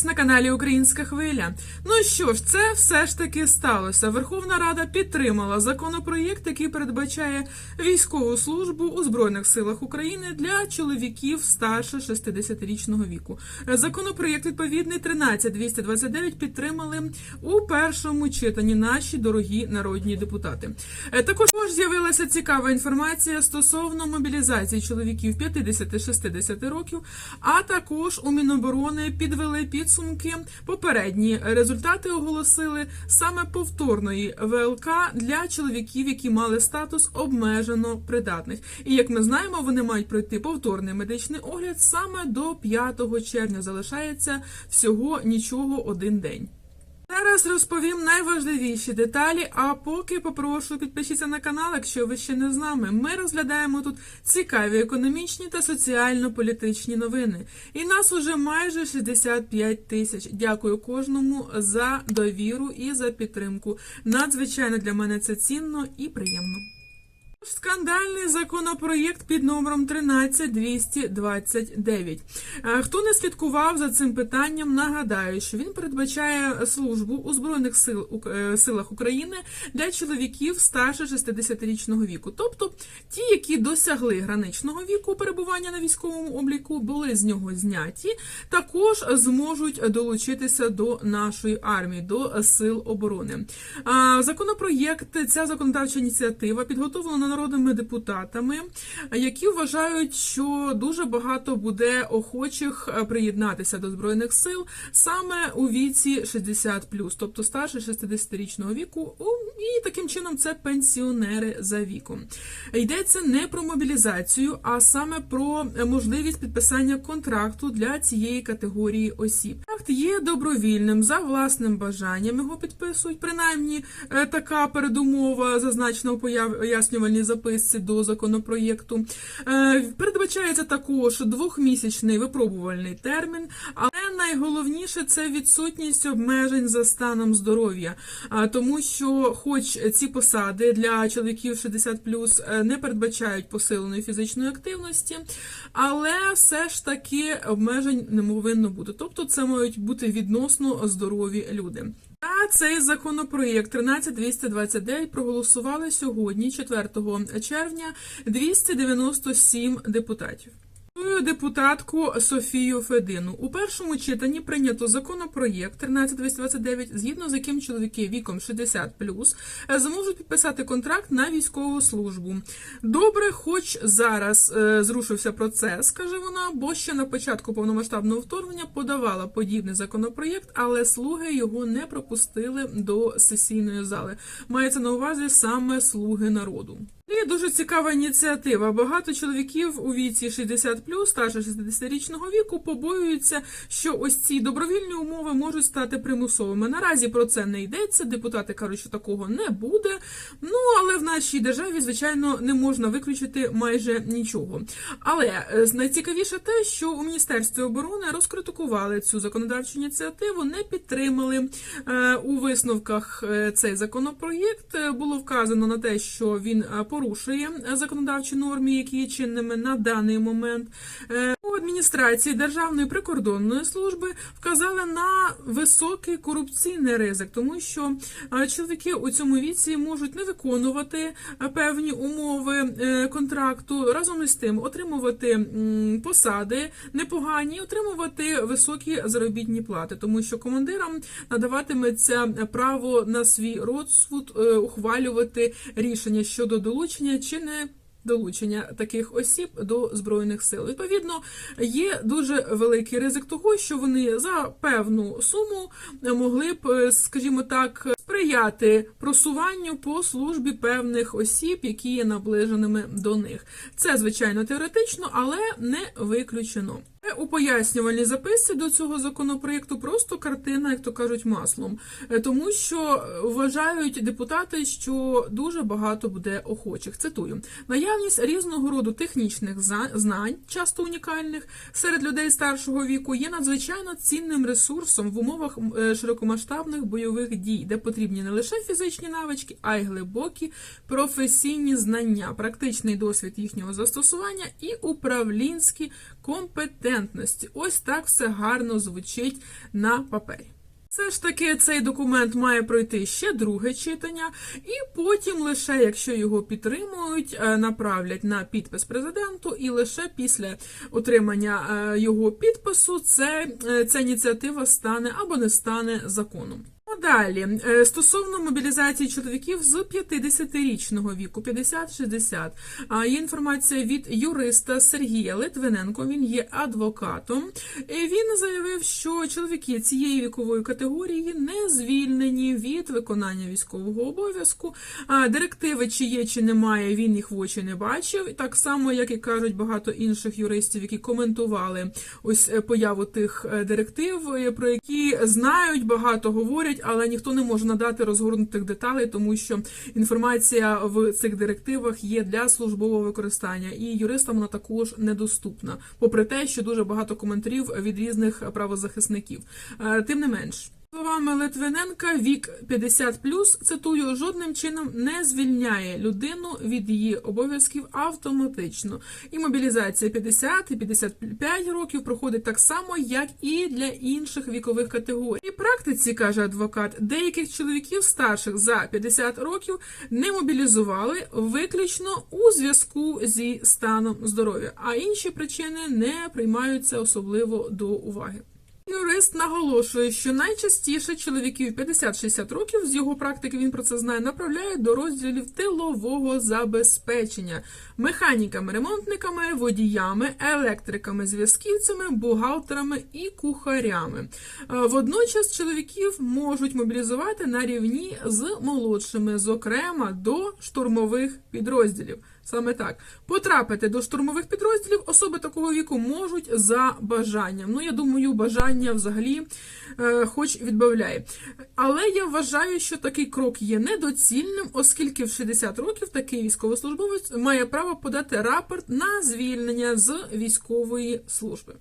вас на каналі Українська Хвиля. Ну що ж, це все ж таки сталося. Верховна Рада підтримала законопроєкт, який передбачає військову службу у Збройних силах України для чоловіків старше 60-річного віку. Законопроєкт відповідний 13229 підтримали у першому читанні наші дорогі народні депутати. Е, Також з'явилася цікава інформація стосовно мобілізації чоловіків 50-60 років, а також у Міноборони підвели підсумки. Попередні результати оголосили саме повторної ВЛК для чоловіків, які мали статус обмежено придатних. І як ми знаємо, вони мають пройти повторний медичний огляд саме до 5 червня. Залишається всього нічого один день. Зараз розповім найважливіші деталі. А поки попрошу підпишіться на канал, якщо ви ще не з нами. Ми розглядаємо тут цікаві економічні та соціально-політичні новини. І нас уже майже 65 тисяч. Дякую кожному за довіру і за підтримку. Надзвичайно для мене це цінно і приємно. Скандальний законопроєкт під номером 13229. Е, Хто не слідкував за цим питанням, нагадаю, що він передбачає службу у Збройних сил, Ук- е, силах України для чоловіків старше 60-річного віку. Тобто ті, які досягли граничного віку перебування на військовому обліку, були з нього зняті, також зможуть долучитися до нашої армії, до сил оборони. А, Законопроєкт, ця законодавча ініціатива підготовлена народними депутатами, які вважають, що дуже багато буде охочих е, приєднатися до збройних сил саме у віці 60+, тобто старше 60-річного віку. І таким чином це пенсіонери за віком. Йдеться не про мобілізацію, а саме про можливість підписання контракту для цієї категорії осіб. Контракт є добровільним за власним бажанням. Його підписують. Принаймні е, така передумова зазначена у пояснювальній записці до законопроєкту. Е, Передбачається також двохмісячний випробувальний термін, але найголовніше це відсутність обмежень за станом здоров'я, тому що, хоч ці посади для чоловіків 60+, е, не передбачають посиленої фізичної активності, але все ж таки обмежень не повинно бути. Тобто це мають бути відносно здорові люди. А цей законопроєкт 13229 проголосували сьогодні, 4 червня, 297 депутатів. Депутатку Софію Федину у першому читанні прийнято законопроєкт 13229, згідно з яким чоловіки віком 60+, зможуть підписати контракт на військову службу. Добре, хоч зараз е, зрушився процес, каже вона, бо ще на початку повномасштабного вторгнення подавала подібний законопроєкт, але слуги його не пропустили до сесійної зали. Мається на увазі саме слуги народу. І дуже цікава ініціатива. Багато чоловіків у віці 60 старше 60-річного віку побоюються, що ось ці добровільні умови можуть стати примусовими. Наразі про це не йдеться. Депутати кажуть, що такого не буде. Ну але в нашій державі, звичайно, не можна виключити майже нічого. Але е, найцікавіше те, що у міністерстві оборони розкритикували цю законодавчу ініціативу, не підтримали Е, у висновках е, цей законопроєкт. Було вказано на те, що він е, порушує е, законодавчі норми, які є чинними на даний момент. Адміністрації Державної прикордонної служби вказали на високий корупційний ризик, тому що чоловіки у цьому віці можуть не виконувати певні умови е, контракту, разом із тим отримувати посади непогані, отримувати високі заробітні плати, тому що командирам надаватиметься право на свій розсуд е, ухвалювати рішення щодо долучення чи не. Долучення таких осіб до збройних сил відповідно є дуже великий ризик того, що вони за певну суму могли б, е, скажімо так, сприяти просуванню по службі певних осіб, які є наближеними до них. Це звичайно теоретично, але не виключено. Е, У пояснювальній записці до цього законопроєкту просто картина, як то кажуть, маслом, Е, тому що вважають депутати, що дуже багато буде охочих. Цитую: наявність різного роду технічних знань, часто унікальних, серед людей старшого віку, є надзвичайно цінним ресурсом в умовах е, широкомасштабних бойових дій, де потрібні не лише фізичні навички, а й глибокі професійні знання, практичний досвід їхнього застосування і управлінські компетенції. Компетентності. Ось так все гарно звучить на папері. Все ж таки цей документ має пройти ще друге читання, і потім, лише якщо його підтримують, е, направлять на підпис президенту, і лише після отримання е, його підпису це, е, ця ініціатива стане або не стане законом. Далі, е, стосовно мобілізації чоловіків з 50-річного віку, 50-60, а, є інформація від юриста Сергія Литвиненко, він є адвокатом. Він заявив, що чоловіки цієї вікової категорії не звільнені від виконання військового обов'язку. Директиви, чи є, чи немає, він їх в очі не бачив. Так само, як і кажуть багато інших юристів, які коментували ось е, появу тих е, директив, е, про які знають, багато говорять, але ніхто не може надати розгорнутих деталей, тому що інформація в цих директивах є для службового використання, і юристам вона також недоступна, попри те, що дуже багато коментарів від різних правозахисників. Е, Тим не менш. Словами Литвиненка, вік 50+, цитую, жодним чином не звільняє людину від її обов'язків автоматично. І мобілізація 50 і 55 років проходить так само, як і для інших вікових категорій. І практиці, каже адвокат, деяких чоловіків старших за 50 років не мобілізували виключно у зв'язку зі станом здоров'я, а інші причини не приймаються особливо до уваги. Юрист наголошує, що найчастіше чоловіків 50-60 років з його практики він про це знає, направляють до розділів тилового забезпечення механіками, ремонтниками, водіями, електриками, зв'язківцями, бухгалтерами і кухарями. Е, Водночас чоловіків можуть мобілізувати на рівні з молодшими, зокрема до штурмових підрозділів. Саме так потрапити до штурмових підрозділів особи такого віку можуть за бажанням. Ну я думаю, бажання взагалі е, хоч відбавляє. Але я вважаю, що такий крок є недоцільним, оскільки в 60 років такий військовослужбовець має право подати рапорт на звільнення з військової служби.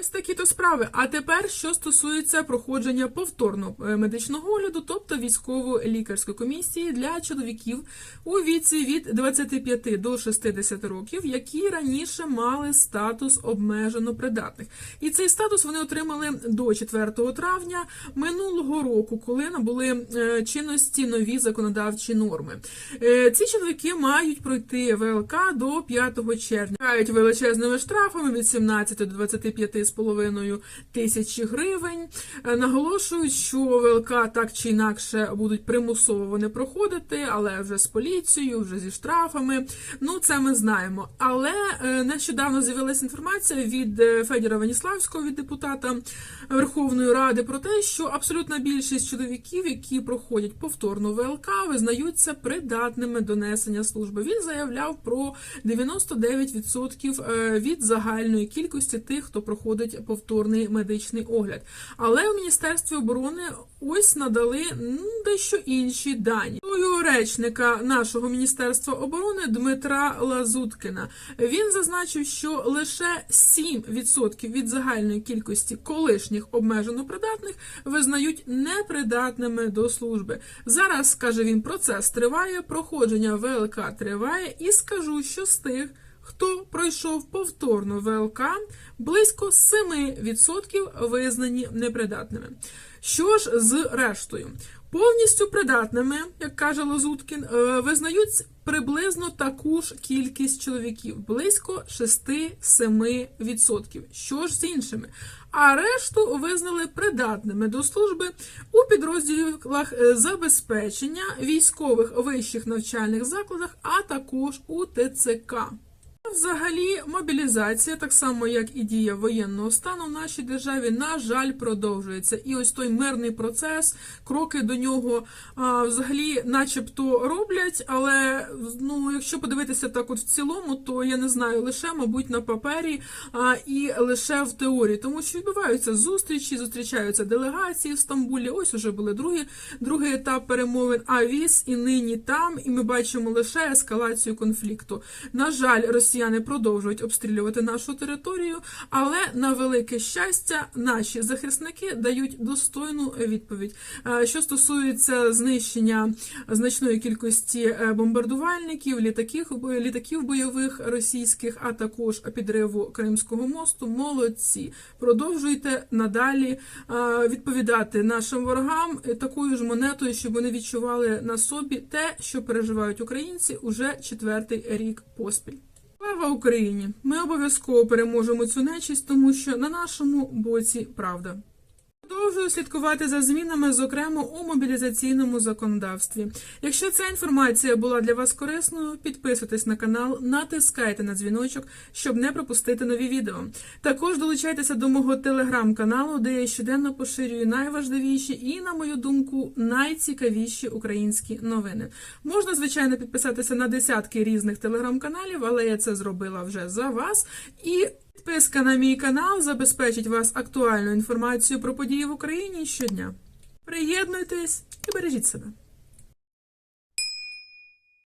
Ось такі то справи. А тепер, що стосується проходження повторного е, медичного огляду, тобто військово-лікарської комісії для чоловіків у віці від 25 до 60 років, які раніше мали статус обмежено придатних. І цей статус вони отримали до 4 травня минулого року, коли набули е, чинності нові законодавчі норми. Е, Ці чоловіки мають пройти ВЛК до 5 червня. Мають величезними штрафами від 17 до 25 з половиною тисячі гривень. Е, Наголошують, що ВЛК так чи інакше будуть примусово вони проходити, але вже з поліцією, вже зі штрафами. Ну, це ми знаємо. Але е, нещодавно з'явилася інформація від е, Федіра Веніславського, від депутата Верховної Ради, про те, що абсолютна більшість чоловіків, які проходять повторну ВЛК, визнаються придатними до несення служби. Він заявляв про 99% е, від загальної кількості тих, хто проходить повторний медичний огляд. Але у Міністерстві оборони ось надали дещо інші дані. Речника нашого Міністерства оборони Дмитра Лазуткіна він зазначив, що лише 7% від загальної кількості колишніх обмежено придатних визнають непридатними до служби. Зараз каже він, процес триває, проходження ВЛК триває, і скажу, що з тих. Хто пройшов повторну ВЛК, близько 7% визнані непридатними. Що ж з рештою? Повністю придатними, як каже Лозуткін, е, визнають приблизно таку ж кількість чоловіків, близько 6-7%. Що ж з іншими? А решту визнали придатними до служби у підрозділах е, забезпечення військових вищих навчальних закладах, а також у ТЦК. Взагалі, мобілізація, так само як і дія воєнного стану в нашій державі, на жаль, продовжується. І ось той мирний процес, кроки до нього взагалі, начебто, роблять. Але ну, якщо подивитися так, от в цілому, то я не знаю, лише, мабуть, на папері і лише в теорії, тому що відбуваються зустрічі, зустрічаються делегації в Стамбулі. Ось уже були другі, другий етап перемовин. А віз і нині там, і ми бачимо лише ескалацію конфлікту. На жаль, Росія. Росіяни продовжують обстрілювати нашу територію, але на велике щастя, наші захисники дають достойну відповідь. Е, Що стосується знищення значної кількості е, бомбардувальників, літаків, літаків бойових російських, а також підриву Кримського мосту, молодці. Продовжуйте надалі е, відповідати нашим ворогам такою ж монетою, щоб вони відчували на собі те, що переживають українці уже четвертий рік поспіль. Слава Україні! Ми обов'язково переможемо цю нечість, тому що на нашому боці правда. Продовжую слідкувати за змінами, зокрема у мобілізаційному законодавстві. Якщо ця інформація була для вас корисною, підписуйтесь на канал, натискайте на дзвіночок, щоб не пропустити нові відео. Також долучайтеся до мого телеграм-каналу, де я щоденно поширюю найважливіші і, на мою думку, найцікавіші українські новини. Можна, звичайно, підписатися на десятки різних телеграм-каналів, але я це зробила вже за вас. І Підписка на мій канал забезпечить вас актуальну інформацію про події в Україні щодня. Приєднуйтесь і бережіть себе.